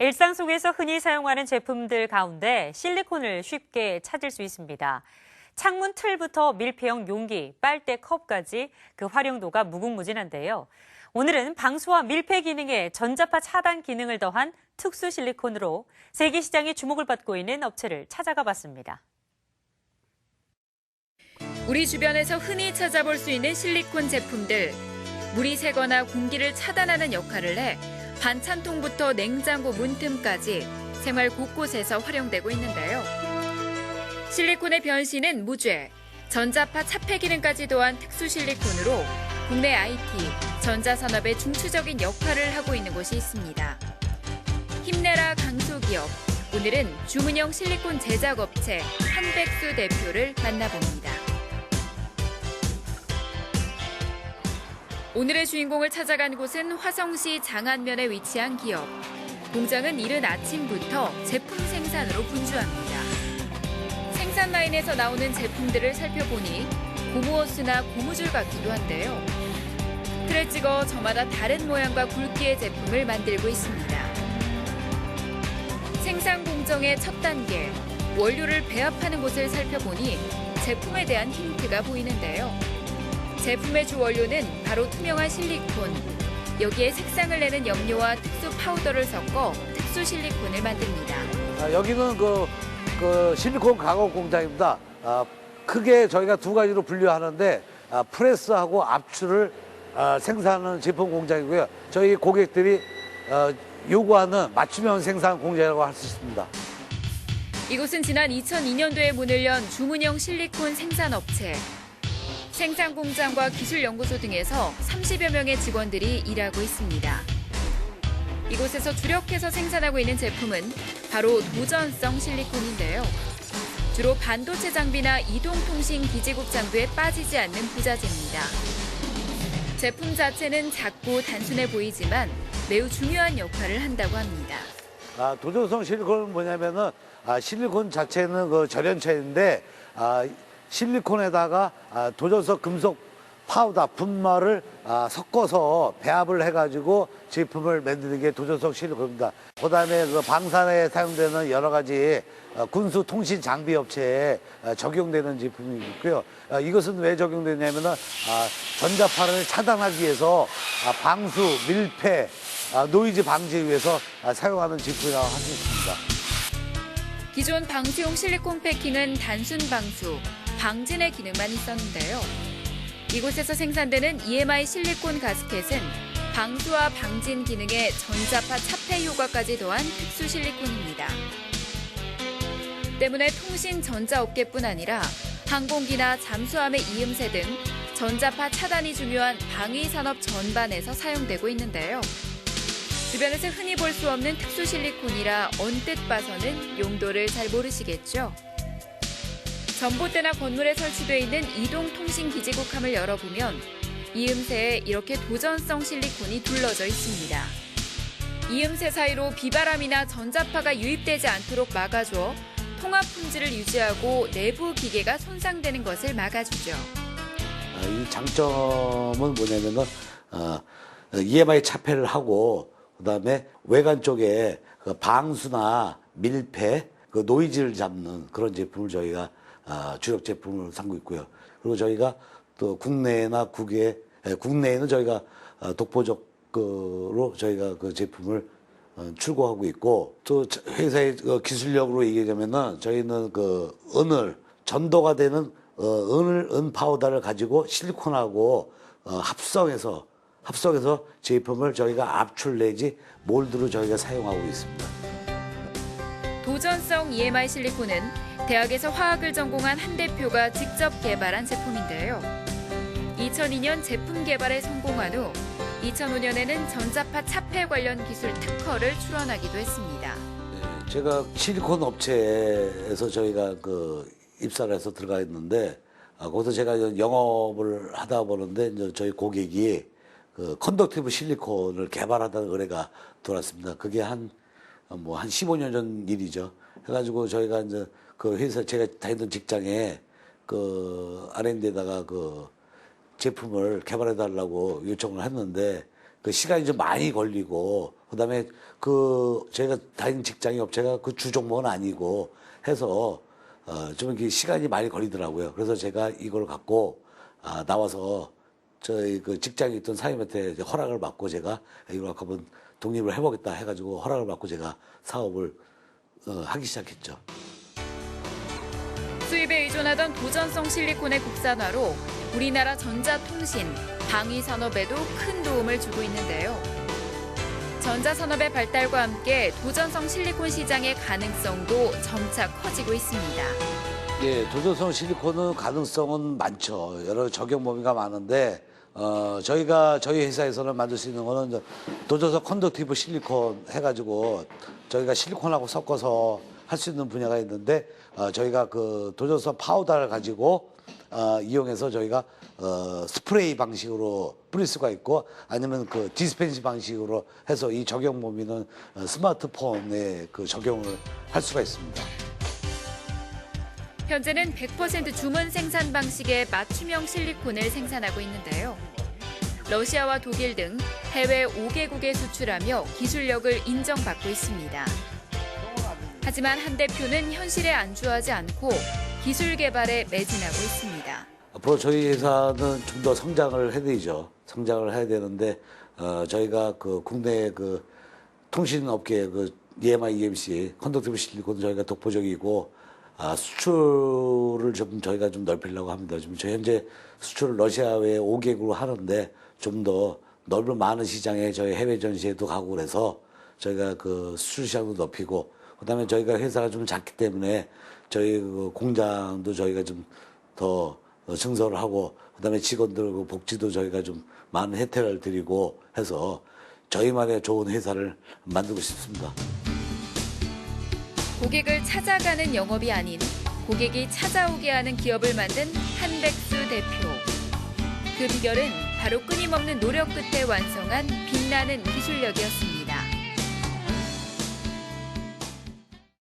일상 속에서 흔히 사용하는 제품들 가운데 실리콘을 쉽게 찾을 수 있습니다. 창문 틀부터 밀폐형 용기, 빨대 컵까지 그 활용도가 무궁무진한데요. 오늘은 방수와 밀폐 기능에 전자파 차단 기능을 더한 특수 실리콘으로 세계 시장에 주목을 받고 있는 업체를 찾아가 봤습니다. 우리 주변에서 흔히 찾아볼 수 있는 실리콘 제품들. 물이 새거나 공기를 차단하는 역할을 해 반찬통부터 냉장고 문틈까지 생활 곳곳에서 활용되고 있는데요. 실리콘의 변신은 무죄, 전자파 차폐 기능까지 더한 특수 실리콘으로 국내 IT, 전자산업의 중추적인 역할을 하고 있는 곳이 있습니다. 힘내라 강소기업. 오늘은 주문형 실리콘 제작업체 한백수 대표를 만나봅니다. 오늘의 주인공을 찾아간 곳은 화성시 장안면에 위치한 기업. 공장은 이른 아침부터 제품 생산으로 분주합니다. 생산 라인에서 나오는 제품들을 살펴보니 고무호스나 고무줄 같기도 한데요. 틀을 찍어 저마다 다른 모양과 굵기의 제품을 만들고 있습니다. 생산 공정의 첫 단계, 원료를 배합하는 곳을 살펴보니 제품에 대한 힌트가 보이는데요. 제품의 주 원료는 바로 투명한 실리콘. 여기에 색상을 내는 염료와 특수 파우더를 섞어 특수 실리콘을 만듭니다. 아, 여기는 그, 그 실리콘 가공 공장입니다. 아, 크게 저희가 두 가지로 분류하는데 아, 프레스하고 압출을 아, 생산하는 제품 공장이고요. 저희 고객들이 어, 요구하는 맞춤형 생산 공장이라고 할 수 있습니다. 이곳은 지난 2002년도에 문을 연 주문형 실리콘 생산업체. 생산 공장과 기술 연구소 등에서 30여 명의 직원들이 일하고 있습니다. 이곳에서 주력해서 생산하고 있는 제품은 바로 도전성 실리콘인데요. 주로 반도체 장비나 이동통신 기지국 장비에 빠지지 않는 부자재입니다. 제품 자체는 작고 단순해 보이지만 매우 중요한 역할을 한다고 합니다. 아, 도전성 실리콘은 뭐냐면은 아, 실리콘 자체는 그 절연체인데 아, 실리콘에다가 아, 도전성 금속 파우더 분말을 아, 섞어서 배합을 해가지고 제품을 만드는 게 도전성 실리콘입니다. 그다음에 그 방산에 사용되는 여러 가지 어, 군수 통신 장비 업체에 어, 적용되는 제품이 있고요. 어, 이것은 왜 적용되냐면은 아, 전자파를 차단하기 위해서 아, 방수, 밀폐, 아, 노이즈 방지 위해서 아, 사용하는 제품이라고 할 수 있습니다. 기존 방수용 실리콘 패킹은 단순 방수, 방진의 기능만 있었는데요. 이곳에서 생산되는 EMI 실리콘 가스켓은 방수와 방진 기능에 전자파 차폐 효과까지 더한 특수 실리콘입니다. 때문에 통신 전자업계뿐 아니라 항공기나 잠수함의 이음새 등 전자파 차단이 중요한 방위 산업 전반에서 사용되고 있는데요. 주변에서 흔히 볼 수 없는 특수 실리콘이라 언뜻 봐서는 용도를 잘 모르시겠죠? 전봇대나 건물에 설치되어 있는 이동통신기지국함을 열어보면 이음새에 이렇게 도전성 실리콘이 둘러져 있습니다. 이음새 사이로 비바람이나 전자파가 유입되지 않도록 막아줘 통합 품질을 유지하고 내부 기계가 손상되는 것을 막아주죠. 아, 이 장점은 뭐냐면은 어, EMI 차폐를 하고 그다음에 외관 쪽에 그 방수나 밀폐, 그 노이즈를 잡는 그런 제품을 저희가 아, 주력 제품을 삼고 있고요. 그리고 저희가 또 국내나 국외, 에, 국내에는 저희가 어, 독보적으로 저희가 그 제품을 어, 출고하고 있고 또 저- 회사의 그 기술력으로 얘기하자면은 저희는 그 은을 전도가 되는 어, 은을 은 파우더를 가지고 실리콘하고 어, 합성해서 합성해서 제품을 저희가 압출 내지 몰드로 저희가 사용하고 있습니다. 도전성 EMI 실리콘은 대학에서 화학을 전공한 한 대표가 직접 개발한 제품인데요. 2002년 제품 개발에 성공한 후 2005년에는 전자파 차폐 관련 기술 특허를 출원하기도 했습니다. 네, 제가 실리콘 업체에서 저희가 그 입사를 해서 들어가 있는데 아, 거기서 제가 영업을 하다 보는데 이제 저희 고객이 그 컨덕티브 실리콘을 개발하다는 의뢰가 들어왔습니다. 그게 한 뭐 한 15년 전 일이죠. 해가지고 저희가 이제 그 회사 제가 다니던 직장에 그 R&D에다가 그 제품을 개발해 달라고 요청을 했는데 그 시간이 좀 많이 걸리고 그다음에 그 저희가 다니는 직장이 업체가 그 주 종목은 아니고 해서 어좀 이렇게 시간이 많이 걸리더라고요. 그래서 제가 이걸 갖고 아 나와서 저희 그 직장에 있던 이제 허락을 받고 제가 이걸 갖고 한번 독립을 해보겠다 해가지고 허락을 받고 제가 사업을 어, 하기 시작했죠. 수입에 의존하던 도전성 실리콘의 국산화로 우리나라 전자통신, 방위 산업에도 큰 도움을 주고 있는데요. 전자산업의 발달과 함께 도전성 실리콘 시장의 가능성도 점차 커지고 있습니다. 예, 도전성 실리콘은 가능성은 많죠. 여러 적용 범위가 많은데 어, 저희가 저희 회사에서는 만들 수 있는 거는 도전성 컨덕티브 실리콘 해가지고 저희가 실리콘하고 섞어서 할 수 있는 분야가 있는데 어, 저희가 그 도전성 파우더를 가지고 어, 이용해서 저희가 어, 스프레이 방식으로 뿌릴 수가 있고 아니면 그 디스펜시 방식으로 해서 이 적용 범위는 어, 스마트폰에 그 적용을 할 수가 있습니다. 현재는 100% 주문 생산 방식의 맞춤형 실리콘을 생산하고 있는데요. 러시아와 독일 등 해외 5개국에 수출하며 기술력을 인정받고 있습니다. 하지만 한 대표는 현실에 안주하지 않고 기술 개발에 매진하고 있습니다. 앞으로 저희 회사는 좀 더 성장을 해야되죠. 성장을 해야 되는데 어, 저희가 그 국내 그 통신 업계 그 EMI, EMC 컨덕티브 실리콘 저희가 독보적이고 아, 수출을 좀 저희가 좀 넓히려고 합니다. 지금 저 현재 수출을 러시아 외에 5개국으로 하는데 좀 더 넓은 많은 시장에 저희 해외 전시회도 가고 그래서 저희가 그 수출 시장도 넓히고 그다음에 저희가 회사가 좀 작기 때문에 저희 그 공장도 저희가 좀 더 증설을 하고 그다음에 직원들 그 복지도 저희가 좀 많은 혜택을 드리고 해서 저희만의 좋은 회사를 만들고 싶습니다. 고객을 찾아가는 영업이 아닌 고객이 찾아오게 하는 기업을 만든 한백수 대표. 그 비결은 바로 끊임없는 노력 끝에 완성한 빛나는 기술력이었습니다.